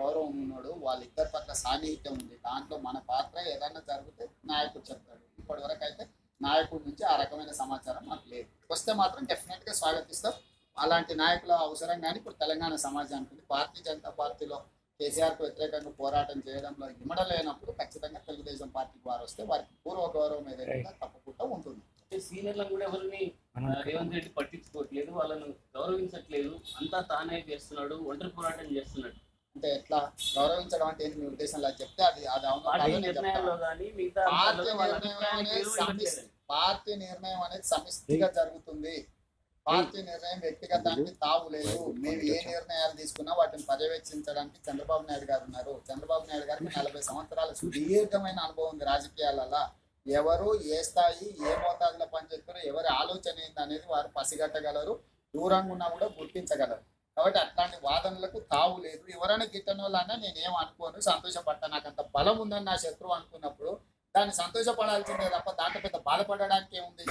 గౌరవం ఉన్నాడు వాళ్ళిద్దరి పట్ల సాన్నిహిత్యం ఉంది. దాంట్లో మన పాత్ర ఏదైనా జరిగితే నాయకుడు చెప్తాడు. ఇప్పటి వరకు అయితే నాయకుడి నుంచి ఆ రకమైన సమాచారం మాకు లేదు. వస్తే మాత్రం డెఫినెట్గా స్వాగతిస్తాం. అలాంటి నాయకుల అవసరం కానీ ఇప్పుడు తెలంగాణ సమాజానికి ఉంది. భారతీయ జనతా పార్టీలో కేసీఆర్కు వ్యతిరేకంగా పోరాటం చేయడంలో ఇమడలేనప్పుడు ఖచ్చితంగా తెలుగుదేశం పార్టీకి వారు వస్తే వారికి పూర్వ గౌరవం ఏదైతే ఉందో తప్పకుండా ఉంటుంది. సీనియర్లను కూడా ఎవరిని రేవంత్ రెడ్డి పట్టించుకోవట్లేదు. వాళ్ళను గౌరవించట్లేదు. అంతా తానే చేస్తున్నాడు ఒంటరి పోరాటం చేస్తున్నాడు. అంటే ఎట్లా గౌరవించడం అంటే ఏంటి మీ ఉద్దేశంలో చెప్తే అది అది అవునో పార్టీ నిర్ణయం అనేది. పార్టీ నిర్ణయం అనేది సమిష్టిగా జరుగుతుంది. పార్టీ నిర్ణయం వ్యక్తిగతానికి తావు లేదు. మేము ఏ నిర్ణయాలు తీసుకున్నా వాటిని పర్యవేక్షించడానికి చంద్రబాబు నాయుడు గారు ఉన్నారు. చంద్రబాబు నాయుడు గారికి నలభై సంవత్సరాల సుదీర్ఘమైన అనుభవం ఉంది రాజకీయాలలో ఎవరు ఏ స్థాయి ఏ మోతాదులో పనిచేస్తారో ఎవరి ఆలోచన ఏంది అనేది వారు పసిగట్టగలరు. దూరంగా ఉన్నా కూడా గుర్తించగలరు. కాబట్టి అట్లాంటి వాదనలకు తావు లేదు. ఎవరైనా గిట్టని వాళ్ళన్నా నేనేం అనుకోను సంతోషపడతా. నాకు అంత బలం ఉందని నా శత్రువు అనుకున్నప్పుడు దాన్ని సంతోషపడాల్సిందే తప్ప దాంట్లో పెద్ద బాధపడడానికి ఏముంది